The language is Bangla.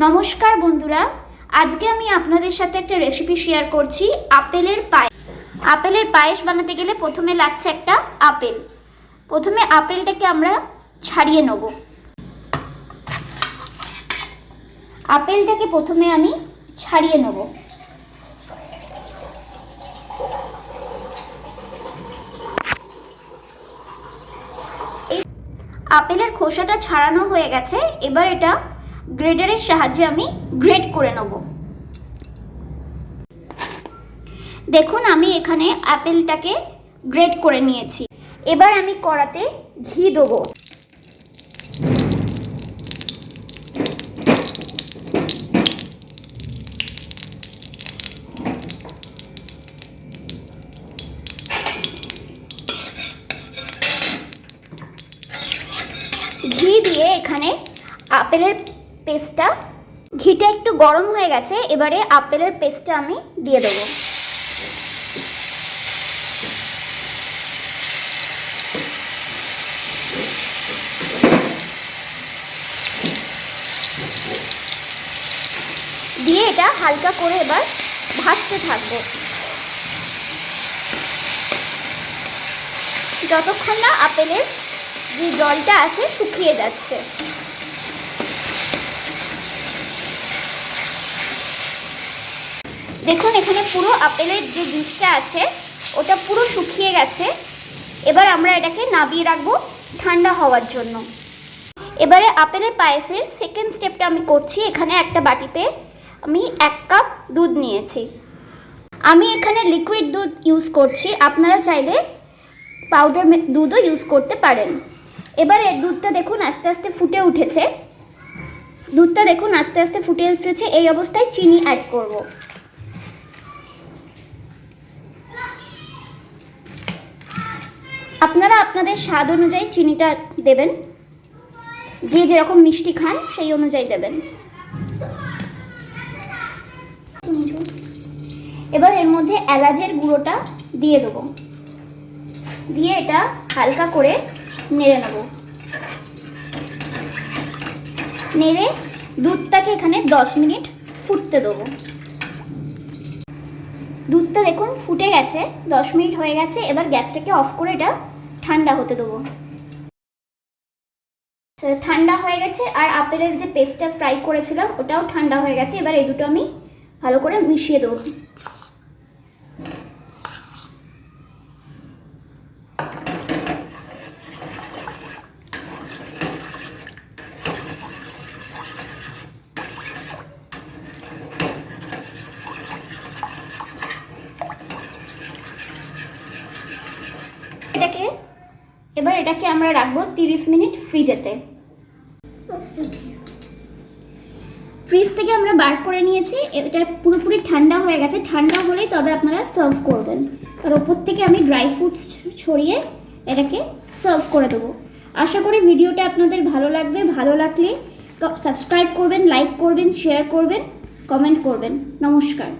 নমস্কার বন্ধুরা, আজকে আমি আপনাদের সাথে একটা রেসিপি শেয়ার করছি, আপেলের পায়েস। আপেলের পায়েস বানাতে গেলে প্রথমে লাগছে একটা আপেল। প্রথমে আপেলটাকে আমরা ছাড়িয়ে নেব। আপেলটাকে প্রথমে আমি ছাড়িয়ে নেব। আপেলের খোসাটা ছাড়ানো হয়ে গেছে, এবার এটা গ্রেডারের সাহায্যে আমি গ্রেড করে নেব। দেখুন, আমি এখানে আপেলটাকে গ্রেড করে নিয়েছি। এবার আমি কড়াতে ঘি দেবো। ঘি দিয়ে এখানে আপেলের পেস্টটা। ঘিটা একটু গরম হয়ে গেছে, এবারে আপেলের পেস্টটা আমি দিয়ে দেবো। দিয়ে এটা হালকা করে এবার ভাজতে থাকব। যতক্ষণ না আপেলের যে জলটা আছে শুকিয়ে যাচ্ছে। দেখুন, এখানে পুরো আপেলের যে জুসটা আছে, ওটা পুরো শুকিয়ে গেছে। এবার আমরা এটাকে নাবিয়ে রাখব ঠান্ডা হওয়ার জন্য। এবারে আপেলের পায়েসের সেকেন্ড স্টেপটা আমি করছি। এখানে একটা বাটিতে আমি এক কাপ দুধ নিয়েছি। আমি এখানে লিকুইড দুধ ইউজ করছি। আপনারা চাইলে পাউডার দুধও ইউজ করতে পারেন। এবারে দুধটা দেখুন, আস্তে আস্তে ফুটে উঠেছে। দুধটা দেখুন, আস্তে আস্তে ফুটে উঠেছে। এই অবস্থায় চিনি অ্যাড করব। আপনারা আপনাদের স্বাদ অনুযায়ী চিনিটা দেবেন। যে যেরকম মিষ্টি খান, সেই অনুযায়ী দেবেন। এবার এর মধ্যে এলাচের গুঁড়োটা দিয়ে দেবো। দিয়ে এটা হালকা করে নেড়ে নেব। নেড়ে দুধটাকে এখানে দশ মিনিট ফুটতে দেবো। দুধটা দেখুন ফুটে গেছে, দশ মিনিট হয়ে গেছে, এবার গ্যাসটাকে অফ করে এটা ঠান্ডা হতে দেবো। ঠান্ডা হয়ে গেছে আর আপেলের যে পেস্টটা ফ্রাই করেছিলাম, ওটাও ঠান্ডা হয়ে গেছে। এবার এই দুটো আমি ভালো করে মিশিয়ে দেবো। এটাকে এবার এটাকে আমরা রাখব তিরিশ মিনিট ফ্রিজেতে। ফ্রিজ থেকে আমরা বার করে নিয়েছি, এটা পুরোপুরি ঠান্ডা হয়ে গেছে। ঠান্ডা হলেই তবে আপনারা সার্ভ করবেন। আর ওপর থেকে আমি ড্রাই ফ্রুটস ছড়িয়ে এটাকে সার্ভ করে দেবো। আশা করি ভিডিওটা আপনাদের ভালো লাগবে। ভালো লাগলে সাবস্ক্রাইব করবেন, লাইক করবেন, শেয়ার করবেন, কমেন্ট করবেন। নমস্কার।